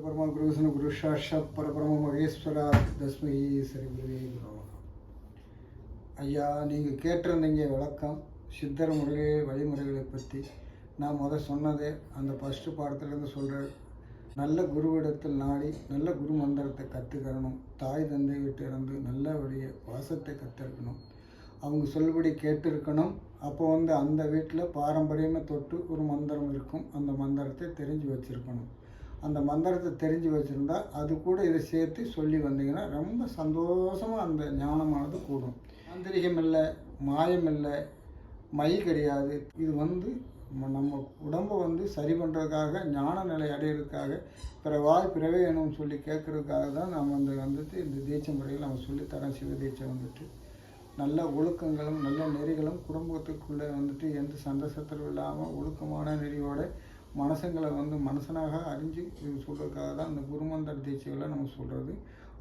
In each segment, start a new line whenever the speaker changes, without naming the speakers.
பரபரமா குருசன குருஷாஷ பரபரம மகேஸ்வரா தஸ்மை சரி குருவே ஐயா நீங்கள் கேட்டிருந்தீங்க விளக்கம் சித்தர் முறையே வழிமுறைகளை பற்றி நான் முத சொன்னதே அந்த ஃபஸ்ட்டு பாடத்துலேருந்து சொல்கிறேன் நல்ல குருவிடத்தில் நாடி நல்ல குரு மந்திரத்தை கற்றுக்கணும் தாய் தந்தை விட்டு இருந்து நல்லபடிய வாசத்தை கற்றுக்கணும் அவங்க சொல்படி கேட்டிருக்கணும். அப்போ வந்து அந்த வீட்டில் பாரம்பரியமாக தொட்டு ஒரு மந்திரம் இருக்கும். அந்த மந்திரத்தை தெரிஞ்சு வச்சுருக்கணும். அந்த மந்திரத்தை தெரிஞ்சு வச்சுருந்தா அது கூட இதை சேர்த்து சொல்லி வந்தீங்கன்னா ரொம்ப சந்தோஷமாக அந்த ஞானமானது கூடும். மாந்திரிகம் இல்லை மாயம் இல்லை மை கிடையாது. இது வந்து நம்ம உடம்பை வந்து சரி பண்ணுறதுக்காக ஞான நிலை அடையிறதுக்காக பிறவாய் பிறவே வேணும்னு சொல்லி கேட்குறதுக்காக தான் நம்ம வந்து வந்துட்டு இந்த தீட்சை முறையில் நம்ம சொல்லித்தரோம் சிவ தீட்சை வந்துட்டு நல்ல ஒழுக்கங்களும் நல்ல நெறிகளும் குடும்பத்துக்குள்ளே வந்துட்டு எந்த சண்டை இல்லாமல் ஒழுக்கமான நெறியோட மனசுங்களை வந்து மனுஷனாக அறிஞ்சு இது சொல்கிறதுக்காக தான் அந்த குருமந்திர தீட்சைகளை நம்ம சொல்கிறது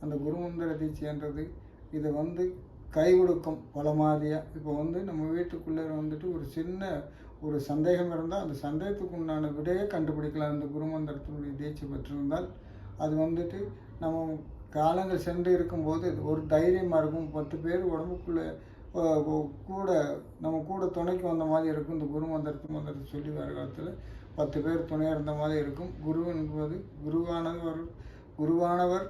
அந்த குருமந்திர தீட்சைன்றது இதை வந்து கை கொடுக்கும் பல மாதிரியாக இப்போ வந்து நம்ம வீட்டுக்குள்ளே வந்துட்டு ஒரு சின்ன ஒரு சந்தேகம் இருந்தால் அந்த சந்தேகத்துக்கு உண்டான விடையே கண்டுபிடிக்கலாம். அந்த குருமந்திரத்தினுடைய தீட்சை பெற்றிருந்தால் அது வந்துட்டு நம்ம காலங்கள் சென்று இருக்கும்போது ஒரு தைரியமாக இருக்கும். பத்து பேர் உடம்புக்குள்ளே கூட நம்ம கூட துணைக்கு வந்த மாதிரி இருக்கும். இந்த குரு மந்திரத்து மந்திரத்தை சொல்லி வர காலத்தில் பத்து பேர் துணையாக இருந்த மாதிரி இருக்கும். குரு என்பது குருவானவர் குருவானவர்.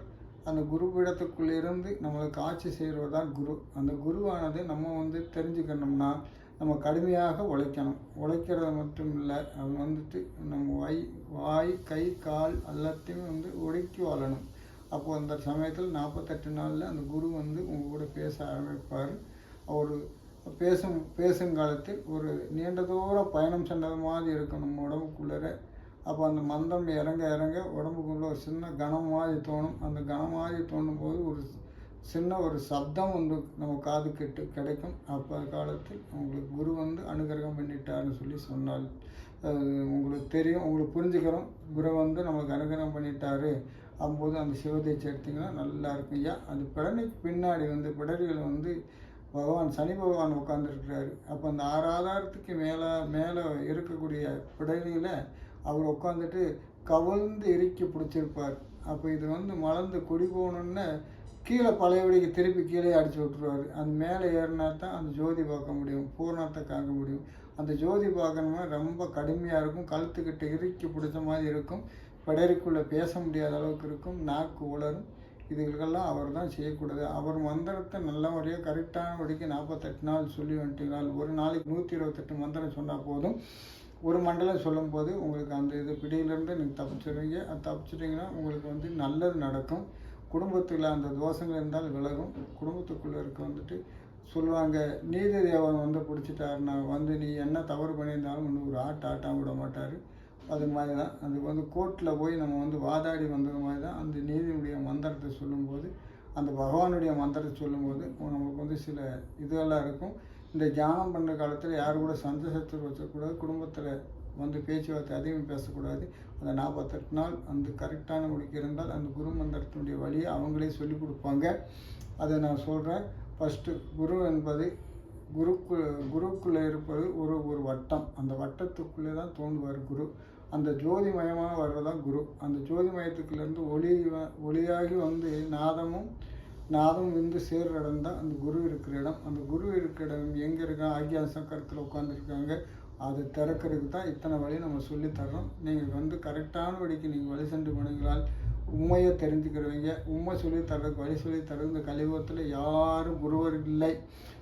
அந்த குருபீடத்துக்குள்ளே இருந்து நம்மளுக்கு ஆட்சி செய்கிறது தான் குரு. அந்த குருவானது நம்ம வந்து தெரிஞ்சுக்கணும்னா நம்ம கடுமையாக உழைக்கணும். உழைக்கிறது மட்டும் இல்லை அவங்க வந்துட்டு நம்ம வாய் வாய் கை கால் எல்லாத்தையும் வந்து உழைக்கி வாழணும். அப்போது அந்த சமயத்தில் நாற்பத்தெட்டு நாளில் அந்த குரு வந்து உங்கள் கூட பேச ஆரம்பிப்பார். அவர் பேசும் பேசுங்காலத்தில் ஒரு நீண்ட தூர பயணம் சென்றது மாதிரி இருக்கும் நம்ம உடம்புக்குள்ளே அப்போ அந்த மந்தம் இறங்க இறங்க உடம்புக்குள்ள ஒரு சின்ன கனம் மாதிரி தோணும். அந்த கனம் மாதிரி தோணும் போது ஒரு சின்ன ஒரு சப்தம் வந்து நம்ம காது கெட்டு கிடைக்கும். அப்போ காலத்தில் உங்களுக்கு குரு வந்து அனுகிரகம் பண்ணிட்டாருன்னு சொல்லி சொன்னால் உங்களுக்கு தெரியும் உங்களுக்கு புரிஞ்சுக்கிறோம். குரு வந்து நமக்கு அனுகிரகம் பண்ணிட்டாரு. அப்போது அந்த சிவதீட்சை எடுத்திங்கன்னா நல்லா இருக்கும். ஐயா அது பிடனைக்கு பின்னாடி வந்து பிடரிகள் வந்து பகவான் சனி பகவான் உட்காந்துருக்கிறாரு அப்போ அந்த ஆறு ஆதாரத்துக்கு மேலே மேலே இருக்கக்கூடிய பிடரியில் அவர் உட்காந்துட்டு கவிழ்ந்து இறுக்கி பிடிச்சிருப்பார். அப்போ இது வந்து மலர்ந்து கொடி போகணுன்னு கீழே பழையபடிக்கு திருப்பி கீழே அடிச்சு விட்டுருவார். அந்த மேலே ஏறினா தான் அந்த ஜோதி பார்க்க முடியும் பூர்ணத்தை காக்க முடியும். அந்த ஜோதி பார்க்கணும்னா ரொம்ப கடுமையாக இருக்கும். கழுத்துக்கிட்ட இறுக்கி பிடிச்ச மாதிரி இருக்கும். பிடரிக்குள்ளே பேச முடியாத அளவுக்கு இருக்கும். நாக்கு உலரும். இதுகளுக்கெல்லாம் அவர் தான் செய்யக்கூடாது. அவர் மந்திரத்தை நல்ல முறையாக கரெக்டான படிக்கு நாற்பத்தெட்டு நாள் சொல்லி வந்துட்டீங்கனால் ஒரு நாளைக்கு நூற்றி இருபத்தெட்டு மந்திரம் சொன்னால் போதும். ஒரு மண்டலம் சொல்லும்போது உங்களுக்கு அந்த இது பிடியிலேருந்து நீங்கள் தப்பிச்சிடுவீங்க அது தப்பிச்சிட்டிங்கன்னா உங்களுக்கு வந்து நல்லது நடக்கும். குடும்பத்தில் அந்த தோஷங்கள் இருந்தால் விலகும். குடும்பத்துக்குள்ளே இருக்க வந்துட்டு சொல்லுவாங்க நீதி தேவன் வந்து பிடிச்சிட்டாருன்னா வந்து நீ என்ன தவறு பண்ணியிருந்தாலும் இன்னும் ஒரு ஆட்டு ஆட்டம் விட மாட்டார். அது மாதிரி தான் அது வந்து கோர்ட்டில் போய் நம்ம வந்து வாதாடி வந்தது மாதிரி தான் அந்த நீதியுடைய மந்திரத்தை சொல்லும்போது அந்த பகவானுடைய மந்திரத்தை சொல்லும்போது நமக்கு வந்து சில இதெல்லாம் இருக்கும். இந்த தியானம் பண்ணுற காலத்தில் யார் கூட சந்த சத்து வச்சக்கூடாது குடும்பத்தில் வந்து பேச்சுவார்த்தை அதிகம் பேசக்கூடாது. அந்த நாற்பத்தெட்டு நாள் அந்த கரெக்டான முடிக்கு இருந்தால் அந்த குரு மந்திரத்தினுடைய வழியை அவங்களே சொல்லி கொடுப்பாங்க. அதை நான் சொல்கிறேன் ஃபஸ்ட்டு குரு என்பது குருக்கு குருக்குள்ளே இருப்பது ஒரு ஒரு வட்டம். அந்த வட்டத்துக்குள்ளே தான் தோன்றுவார் குரு. அந்த ஜோதிமயமாக வர்றதான் குரு. அந்த ஜோதிமயத்துக்குலேருந்து ஒளி வ- ஒளியாகி வந்து நாதமும் நாதம் வந்து சேர்ற இடம் தான் அந்த குரு இருக்கிற இடம். அந்த குரு இருக்கிற இடம் எங்கே இருக்கா? ஆக்யா சக்கரத்தில் உட்காந்துருக்காங்க அது திறக்கிறதுக்கு தான் இத்தனை வழி நம்ம சொல்லித்தர்றோம் நீங்கள் வந்து கரெக்டான வழிக்கு நீங்கள் வழி சென்று போனீங்களால் உண்மையை தெரிஞ்சுக்கிறவங்க உண்மை சொல்லி தர்றதுக்கு வழி சொல்லி தர்றது இந்த கலியுகத்தில் யாரும் குருவர் இல்லை.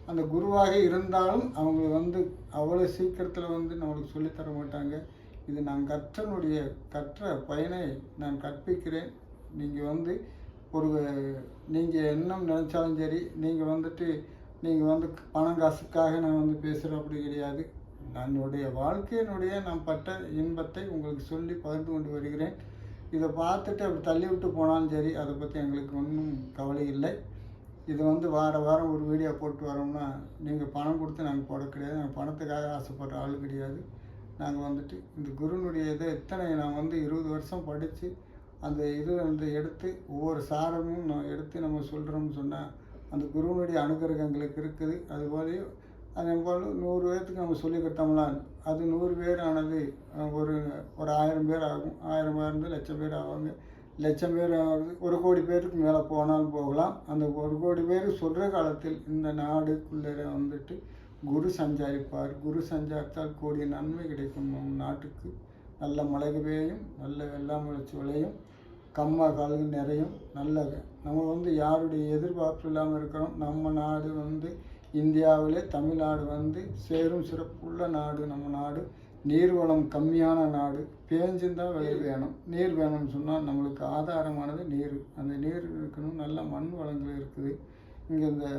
அந்த குருவாக இருந்தாலும் அவங்க வந்து அவ்வளோ சீக்கிரத்தில் வந்து நம்மளுக்கு சொல்லித் தர மாட்டாங்க. இது நான் கற்றனுடைய கற்ற பயனை நான் கற்பிக்கிறேன். நீங்கள் வந்து ஒரு நீங்கள் என்ன நினச்சாலும் சரி நீங்கள் வந்துட்டு நீங்கள் வந்து பணம் காசுக்காக நான் வந்து பேசுகிறேன் அப்படி கிடையாது. என்னுடைய வாழ்க்கையினுடைய நான் பட்ட இன்பத்தை உங்களுக்கு சொல்லி பகிர்ந்து கொண்டு வருகிறேன். இதை பார்த்துட்டு அப்படி தள்ளி விட்டு போனாலும் சரி அதை பற்றி எங்களுக்கு ஒன்றும் கவலை இல்லை. இது வந்து வார வாரம் ஒரு வீடியோ போட்டு வரோம்னா நீங்கள் பணம் கொடுத்து நாங்கள் போட கிடையாது. நாங்கள் பணத்துக்காக ஆசைப்படுற ஆள் கிடையாது. நாங்கள் வந்துட்டு இந்த குருனுடைய இதை எத்தனை நான் வந்து இருபது வருஷம் படித்து அந்த இது வந்து எடுத்து ஒவ்வொரு சாரமும் நான் எடுத்து நம்ம சொல்கிறோம்னு சொன்னால் அந்த குருவனுடைய அனுகிரகங்களுக்கு இருக்குது. அதுபோல அதே போல் நூறு பேர்த்துக்கு நம்ம சொல்லி கொடுத்தோம்னா அது நூறு பேர் ஆனது ஒரு ஒரு ஆயிரம் பேர் ஆகும். ஆயிரம் பேர் இருந்து லட்சம் பேர் ஆவாங்க. லட்சம் பேர் ஆகுது. ஒரு கோடி பேருக்கு மேலே போனாலும் போகலாம். அந்த ஒரு கோடி பேர் சொல்கிற காலத்தில் இந்த நாடுக்குள்ளே வந்துட்டு குரு சஞ்சாரிப்பார். குரு சஞ்சாரத்தால் கூடிய நன்மை கிடைக்கும். நம் நாட்டுக்கு நல்ல மழை பெய்யும் நல்ல வெள்ளம் முளைச்சி விளையும் கம்மா கால்கள் நிறையும். நல்லது. நம்ம வந்து யாருடைய எதிர்பார்ப்பு இல்லாமல் இருக்கிறோம். நம்ம நாடு வந்து இந்தியாவிலே தமிழ்நாடு வந்து சேரும் சிறப்புள்ள நாடு. நம்ம நாடு நீர்வளம் கம்மியான நாடு. பேஞ்சுந்தான் வெயில் வேணும். நீர் வேணும்னு சொன்னால் நம்மளுக்கு ஆதாரமானது நீர். அந்த நீர் இருக்கணும். நல்ல மண் வளங்கள் இருக்குது. இங்கே இந்த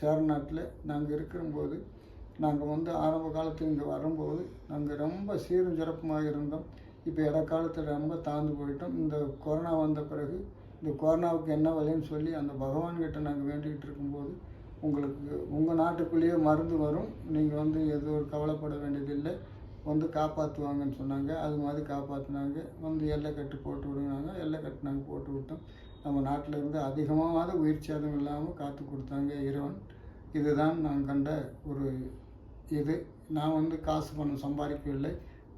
சேரநாட்டில் நாங்கள் இருக்கிறம்போது நாங்கள் வந்து ஆரம்ப காலத்தில் இங்கே வரும்போது நாங்கள் ரொம்ப சீரும் சிறப்புமாக இருந்தோம். இப்போ இடக்காலத்தில் ரொம்ப தாழ்ந்து போயிட்டோம். இந்த கொரோனா வந்த பிறகு இந்த கொரோனாவுக்கு என்ன வழின்னு சொல்லி அந்த பகவான்கிட்ட நாங்கள் வேண்டிக்கிட்டு இருக்கும்போது உங்களுக்கு உங்கள் நாட்டுக்குள்ளேயே மருந்து வரும். நீங்கள் வந்து எதுவும் ஒரு கவலைப்பட வேண்டியதில்லை. வந்து காப்பாற்றுவாங்கன்னு சொன்னாங்க. அது மாதிரி காப்பாற்றினாங்க. வந்து எல்லை கட்டு போட்டு விடுனாங்க. எல்லை கட்டு நாங்கள் போட்டு விட்டோம். நம்ம நாட்டில் இருந்து அதிகமாக உயிர் சேதம் இல்லாமல் காத்து கொடுத்தாங்க இறைவன். இதுதான் நான் கண்ட ஒரு இது. நான் வந்து காசு பணம் சம்பாதிக்கவில்லை.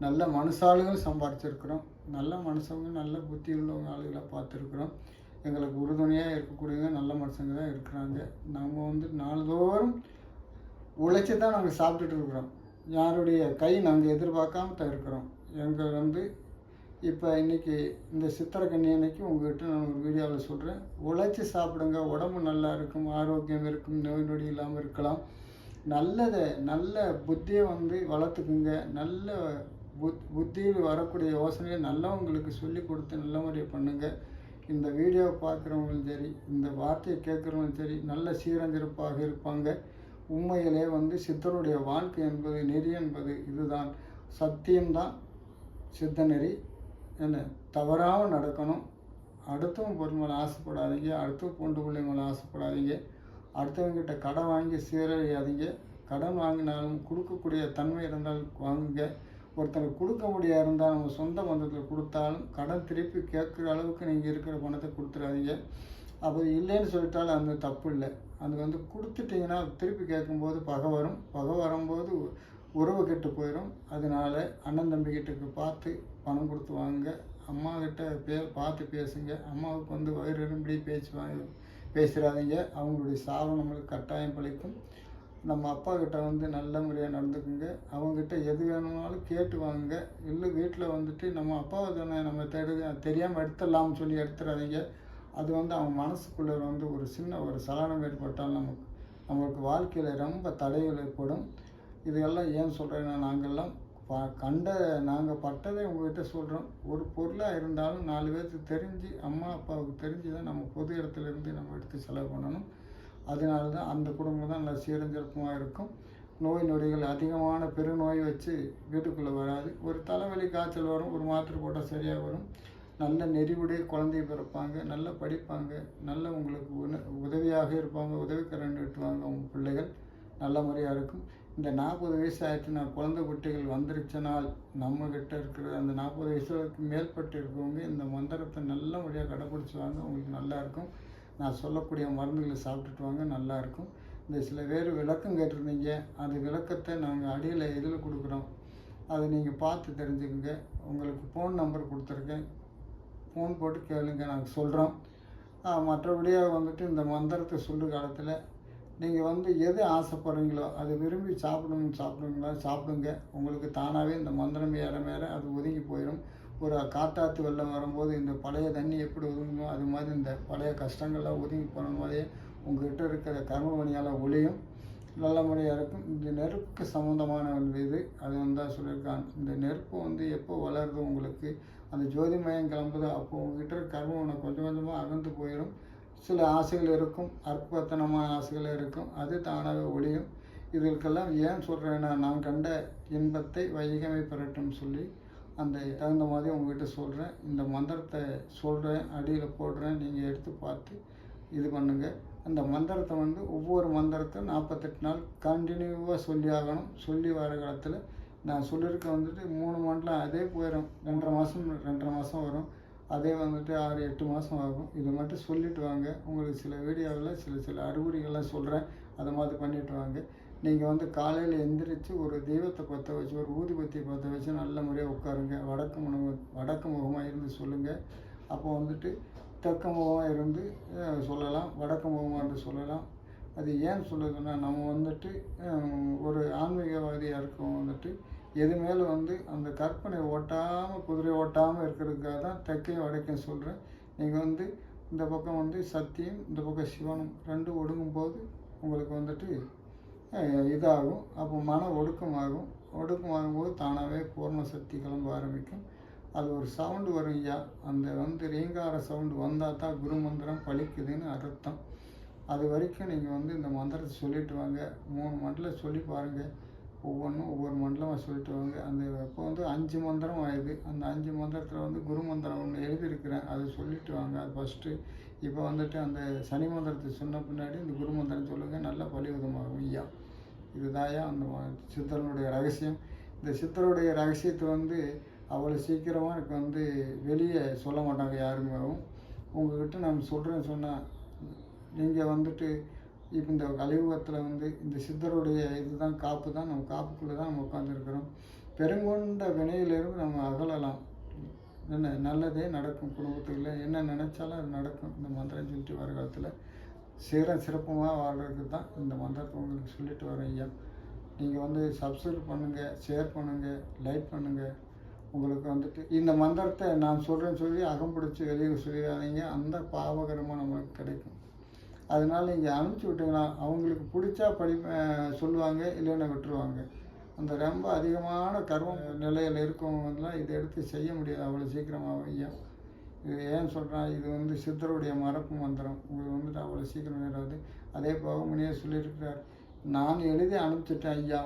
நல்ல மனுஷாளுகள் சம்பாதிச்சிருக்கிறோம். நல்ல மனுஷங்க நல்ல புத்தி உள்ளவங்க ஆளுகளை பார்த்துருக்குறோம். எங்களுக்கு உறுதுணையாக இருக்கக்கூடியவங்க நல்ல மனுஷங்க தான் இருக்கிறாங்க. நம்ம வந்து நாள்தோறும் உழைச்சி தான் நாங்கள் சாப்பிட்டுட்டு இருக்கிறோம். யாருடைய கை நாங்கள் எதிர்பார்க்காம தான் இருக்கிறோம். எங்கள் வந்து இப்போ இன்னைக்கு இந்த சித்திரை அன்னைக்கு உங்கள்கிட்ட நான் ஒரு வீடியோவில் சொல்கிறேன் உழைச்சி சாப்பிடுங்க. உடம்பு நல்லா இருக்கும் ஆரோக்கியம் இருக்கும் நோய் நொடி இல்லாமல் இருக்கலாம். நல்லதை நல்ல புத்தியை வந்து வளர்த்துக்குங்க. நல்ல புத் புத்தியில் வரக்கூடிய யோசனையை நல்லவங்களுக்கு சொல்லி கொடுத்து நல்ல முறையை பண்ணுங்கள் இந்த வீடியோவை பார்க்குறவங்களும் சரி இந்த வார்த்தையை கேட்குறவங்களும் சரி நல்ல சீரஞ்சிறப்பாக இருப்பாங்க. உண்மையிலே வந்து சித்தருடைய வாழ்க்கை என்பது நெறி என்பது இதுதான். சத்தியம்தான் சித்த நெறி என்ன தவறாமல் நடக்கணும். அடுத்தவங்க பொருள் மேலே ஆசைப்படாதீங்க. அடுத்தவங்க பொண்டு பிள்ளை மேலே ஆசைப்படாதீங்க. அடுத்தவங்ககிட்ட கடன் வாங்கி சீரழியாதீங்க கடன் வாங்கினாலும் கொடுக்கக்கூடிய தன்மை இருந்தால் வாங்குங்க. ஒருத்தருக்கு கொடுக்க முடியாது இருந்தால் நம்ம சொந்த பந்தத்தில் கொடுத்தாலும் கடன் திருப்பி கேட்குற அளவுக்கு நீங்கள் இருக்கிற பணத்தை கொடுத்துடாதீங்க அப்போ இல்லைன்னு சொல்லிட்டாலும் அந்த தப்பு இல்லை. அது வந்து கொடுத்துட்டிங்கன்னா திருப்பி கேட்கும்போது பகை வரும். பகை வரும்போது உறவு கெட்டு போயிடும் அதனால அண்ணன் தம்பிக்கிட்ட பார்த்து பணம் கொடுத்து வாங்க அம்மாக்கிட்ட பே பார்த்து பேசுங்க. அம்மாவுக்கு வந்து வயிறு எறும்படி பேச்சு வாங்கி பேசுகிறாதீங்க அவங்களுடைய சாபம் நம்மளுக்கு கட்டாயம் பழிக்கும். நம்ம அப்பா கிட்ட வந்து நல்ல முறையாக நடந்துக்குங்க. அவங்ககிட்ட எது வேணும்னாலும் கேட்டு வாங்க இல்லை வீட்டில் வந்துட்டு நம்ம அப்பாவை தானே நம்ம தேடு தெரியாமல் எடுத்துடலாம்னு சொல்லி எடுத்துடாதீங்க அது வந்து அவன் மனசுக்குள்ளே வந்து ஒரு சின்ன ஒரு சலனம் ஏற்பட்டால் நமக்கு நம்மளுக்கு வாழ்க்கையில் ரொம்ப தடைகள் ஏற்படும். இதெல்லாம் ஏன் சொல்கிறேன்னா நாங்கள்லாம் பா கண்ட நாங்கள் பட்டதை உங்ககிட்ட சொல்கிறோம் ஒரு பொருளாக இருந்தாலும் நாலு பேர்த்துக்கு தெரிஞ்சு அம்மா அப்பாவுக்கு தெரிஞ்சு தான் நம்ம பொது இடத்துல இருந்து நம்ம எடுத்து செலவு பண்ணணும். அதனால தான் அந்த குடும்பம் தான் நல்லா சீரஞ்சிறப்பமாக இருக்கும். நோய் நொடிகள் அதிகமான பெருநோய் வச்சு வீட்டுக்குள்ளே வராது. ஒரு தலைவலி காய்ச்சல் வரும் ஒரு மாத்திரை போட்டால் சரியாக வரும். நல்ல நெறிவுடைய குழந்தைய பிறப்பாங்க நல்லா படிப்பாங்க நல்ல உங்களுக்கு உதவியாக இருப்பாங்க உதவிக்கரன் நீட்டுவாங்க உங்கள் பிள்ளைகள். நல்ல முறையாக இருக்கும். இந்த நாற்பது வயசு ஆயிடுச்சுன்னா நான் குழந்தை குட்டிகள் வந்துருச்சுனால் நம்மக்கிட்ட இருக்கிற அந்த நாற்பது வயசுக்கு மேற்பட்டு இருக்கிறவங்க இந்த மந்திரத்தை நல்ல வழியாக கடைப்பிடிச்சுவாங்க. உங்களுக்கு நல்லாயிருக்கும் நான் சொல்லக்கூடிய மருந்துகளை சாப்பிட்டுட்டு வாங்க நல்லாயிருக்கும் இந்த சில பேர் விளக்கம் கேட்டிருந்தீங்க. அந்த விளக்கத்தை நாங்கள் அடியில் இதில் கொடுக்குறோம்? அதை நீங்கள் பார்த்து தெரிஞ்சுக்கோங்க. உங்களுக்கு ஃபோன் நம்பர் கொடுத்துருக்கேன். ஃபோன் போட்டு கேளுங்க. நாங்கள் சொல்கிறோம் மற்றபடியாக வந்துட்டு இந்த மந்திரத்தை சொல்லு காலத்தில் நீங்கள் வந்து எது ஆசைப்படுறீங்களோ அதை விரும்பி சாப்பிடணும் சாப்பிடுங்களா சாப்பிடுங்க. உங்களுக்கு தானாகவே இந்த மந்திரம் ஏற மேற அது ஒதுங்கி போயிடும் ஒரு காட்டாத்து வெள்ளம் வரும்போது இந்த பழைய தண்ணி எப்படி ஒதுங்குமோ அது மாதிரி இந்த பழைய கஷ்டங்கள்லாம் ஒதுங்கி போன மாதிரியே உங்கள்கிட்ட இருக்கிற கர்மவணியால் ஒளியும். நல்ல முறையாக இருக்கும். இந்த நெருப்புக்கு சம்மந்தமான ஒரு இது அது வந்து சொல்லியிருக்காங்க. இந்த நெருப்பு வந்து எப்போ வளருது உங்களுக்கு? அந்த ஜோதிமயம் கிளம்புதோ அப்போ உங்ககிட்ட இருக்க கர்மம் கொஞ்சம் கொஞ்சமாக அகந்து போயிடும் சில ஆசைகள் இருக்கும் அற்பத்தனமான ஆசைகள் இருக்கும் அது தானாக ஒளியும் இதற்கெல்லாம் ஏன் சொல்கிறேன்னா நான் கண்ட இன்பத்தை வைகமை பெறட்டும் சொல்லி அந்த தகுந்த மாதிரி உங்ககிட்ட சொல்கிறேன் இந்த மந்திரத்தை சொல்கிறேன் அடியில் போடுறேன் நீங்கள் எடுத்து பார்த்து இது பண்ணுங்கள் அந்த மந்திரத்தை வந்து ஒவ்வொரு மந்திரத்தை நாற்பத்தெட்டு நாள் கண்டினியூவாக சொல்லி ஆகணும். சொல்லி வர காலத்தில் நான் சொல்லியிருக்க வந்துட்டு மூணு மண்டலம் அதே போயிடும் ரெண்டரை மாதம் ரெண்டரை மாதம் வரும். அதே வந்துட்டு ஆறு எட்டு மாதம் ஆகும். இது மட்டும் சொல்லிட்டு வாங்க. உங்களுக்கு சில வீடியோவில் சில சில அறிகுறிகள்லாம் சொல்கிறேன் அதை மாதிரி பண்ணிட்டு வாங்க. நீங்கள் வந்து காலையில் எந்திரிச்சு ஒரு தெய்வத்தை பற்ற வச்சு ஒரு ஊதுபத்தியை பற்ற வச்சு நல்ல முறையாக உட்காருங்க. வடக்கு முகம் வடக்கு முகமாக இருந்து சொல்லுங்கள் அப்போ வந்துட்டு தெற்கு முகமாக இருந்து சொல்லலாம். வடக்கு முகமாக இருந்து சொல்லலாம். அது ஏன் சொல்லுதுன்னா நம்ம வந்துட்டு ஒரு ஆன்மீகவாதியாக இருக்கவங்க வந்துட்டு எது மேலே வந்து அந்த கற்பனை ஓட்டாமல் குதிரை ஓட்டாமல் இருக்கிறதுக்காக தான் தெற்கையும் வடக்கையும் சொல்கிறேன் நீங்கள் வந்து இந்த பக்கம் வந்து சத்தியம் இந்த பக்கம் சிவனும் ரெண்டும் ஒடுங்கும் போது உங்களுக்கு வந்துட்டு இதாகும். அப்போ மன ஒடுக்கமாகும். ஒடுக்கமாகும் போது தானாகவே பூர்ண சக்தி கிளம்ப ஆரம்பிக்கும். அது ஒரு சவுண்டு வரும் ஐயா. அந்த வந்து ரீங்கார சவுண்டு வந்தால் தான் குரு மந்திரம் பழிக்குதுன்னு அர்த்தம். அது வரைக்கும் நீங்கள் வந்து இந்த மந்திரத்தை சொல்லிட்டு வாங்க. மூணு மண்டல சொல்லி பாருங்கள் ஒவ்வொன்றும் ஒவ்வொரு மண்டலமாக சொல்லிட்டு வாங்க. அந்த இப்போ வந்து அஞ்சு மந்திரம் ஆயுது. அந்த அஞ்சு மந்திரத்தில் வந்து குரு மந்திரம் ஒன்று எழுதியிருக்கிறேன். அதை சொல்லிட்டு வாங்க. அது ஃபஸ்ட்டு இப்போ வந்துட்டு அந்த சனி மந்திரத்தை சொன்ன பின்னாடி இந்த குரு மந்திரம் சொல்லுங்கள் நல்லா பலிவிதமாகும் ஐயா. இதுதாயா அந்த ம- சித்தனுடைய ரகசியம். இந்த சித்தருடைய ரகசியத்தை வந்து அவ்வளோ சீக்கிரமாக எனக்கு வந்து வெளியே சொல்ல மாட்டாங்க யாருமேவும் உங்ககிட்ட நான் சொல்கிறேன்னு சொன்னால் நீங்கள் வந்துட்டு இப்போ இந்த கலியுகத்தில் வந்து இந்த சித்தருடைய இதுதான் காப்பு தான் நம்ம காப்புக்குள்ளே தான் நம்ம உட்காந்துருக்கிறோம் பெருங்கொண்ட வினையிலிருந்து நம்ம அகலலாம். என்ன நல்லதே நடக்கும் குடும்பத்துக்குள்ள. என்ன நினச்சாலும் அது நடக்கும். இந்த மந்திரம் சொல்லிட்டு வர காலத்தில் சீரம் சிறப்பமாக வாழ்கிறதுக்கு தான் இந்த மந்திரத்தை உங்களுக்கு சொல்லிட்டு வரேன் ஐயா நீங்கள் வந்து சப்ஸ்கிரைப் பண்ணுங்கள் ஷேர் பண்ணுங்கள் லைக் பண்ணுங்கள் உங்களுக்கு வந்துட்டு இந்த மந்திரத்தை நான் சொல்கிறேன்னு சொல்லி அகம் பிடிச்சி வெளியில் சொல்லிடாதீங்க. அந்த பாவகரமாக நம்மளுக்கு கிடைக்கும். அதனால் நீங்கள் அனுப்பிச்சி விட்டீங்கன்னா அவங்களுக்கு பிடிச்சா படி சொல்லுவாங்க இல்லைன்னா விட்டுருவாங்க. அந்த ரொம்ப அதிகமான கர்ம நிலையில் இருக்கவங்கலாம் இதை எடுத்து செய்ய முடியாது. அவ்வளோ சீக்கிரமாக ஐயா. இது ஏன் சொல்கிறேன் இது வந்து சித்தருடைய மரப்பு மந்திரம். உங்களுக்கு வந்துட்டு அவ்வளோ சீக்கிரம் நேராது அதே போக முன்னே சொல்லியிருக்கிறார் நான் எழுதி அனுப்பிச்சிட்டேன் ஐயா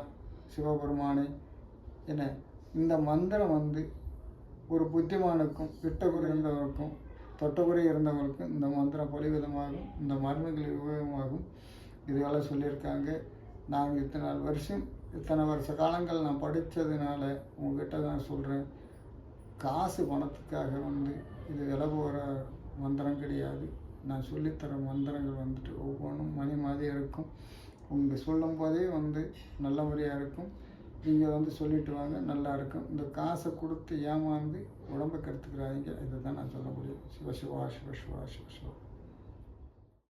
சிவபெருமானே. என்ன? இந்த மந்திரம் வந்து ஒரு புத்திமானுக்கும் விட்ட குறைந்தவருக்கும் தொட்டகுறை இருந்தவங்களுக்கு இந்த மந்திரம் பலிவிதமாகும் இந்த மருந்துகள் உபயோகமாகும் இதுவெல்லாம் சொல்லியிருக்காங்க. நாங்கள் இத்தனை நாள் வருஷம் இத்தனை வருஷ காலங்கள் நான் படித்ததுனால உங்ககிட்ட தான் சொல்கிறேன் காசு பணத்துக்காக வந்து இது விலபோகிற மந்திரம் கிடையாது. நான் சொல்லித்தர மந்திரங்கள் வந்துட்டு ஒவ்வொன்றும் மணி மாதிரி இருக்கும். உங்கள் சொல்லும் போதே வந்து நல்ல முறையாக இருக்கும். நீங்கள் வந்து சொல்லிட்டு வாங்க நல்லா இருக்கும். இந்த காசை கொடுத்து ஏமாந்து உடம்பை கெடுத்துக்கிறாதீங்க. இதை தான் நான் சொல்ல முடியும். சிவ சிவா சிவ சிவா சிவ சிவா.